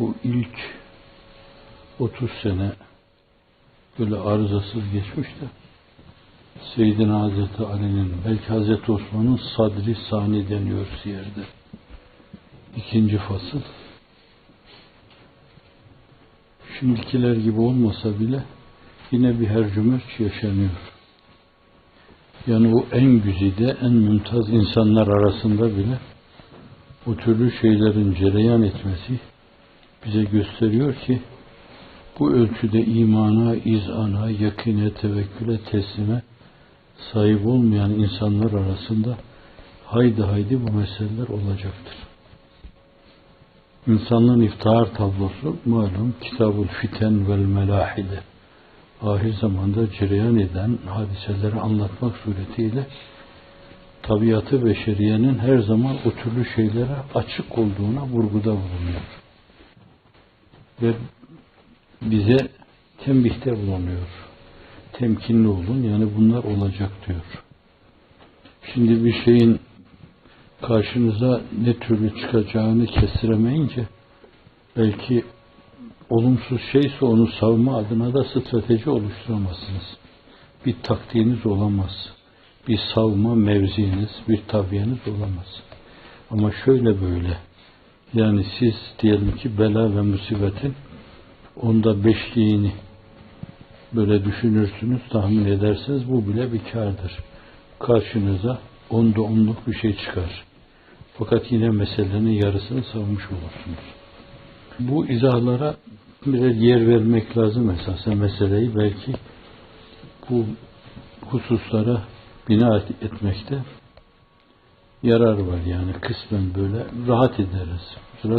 o ilk 30 sene böyle arızasız geçmiş de Seyyidina Hazreti Ali'nin belki Hazreti Osman'ın sadri sani deniyor siyerde. İkinci fasıl. Şimdikiler gibi olmasa bile yine bir hercümerç yaşanıyor. Yani o en güzide, en mümtaz insanlar arasında bile o türlü şeylerin cereyan etmesi bize gösteriyor ki bu ölçüde imana, izana, yakine, tevekküle, teslime sahip olmayan insanlar arasında haydi haydi bu meseleler olacaktır. İnsanlığın iftihar tablosu malum Kitabul Fiten vel Melahide ahir zamanda cereyan eden hadiseleri anlatmak suretiyle tabiatı beşeriyenin her zaman o türlü şeylere açık olduğuna vurguda bulunuyor. Ve bize tembihte bulunuyor. Temkinli olun yani bunlar olacak diyor. Şimdi bir şeyin karşınıza ne türlü çıkacağını kestiremeyince belki olumsuz şeyse onu savma adına da strateji oluşturamazsınız. Bir taktiğiniz olamaz. Bir savma mevziniz, bir tabiyeniz olamaz. Ama şöyle böyle. Yani siz diyelim ki bela ve musibetin onda beşliğini böyle düşünürsünüz, tahmin ederseniz bu bile bir kârdır. Karşınıza onda onluk bir şey çıkar. Fakat yine meselenin yarısını savunmuş olursunuz. Bu izahlara birer yer vermek lazım esasen meseleyi belki bu hususlara bina etmekte yarar var yani kısmen böyle rahat ederiz.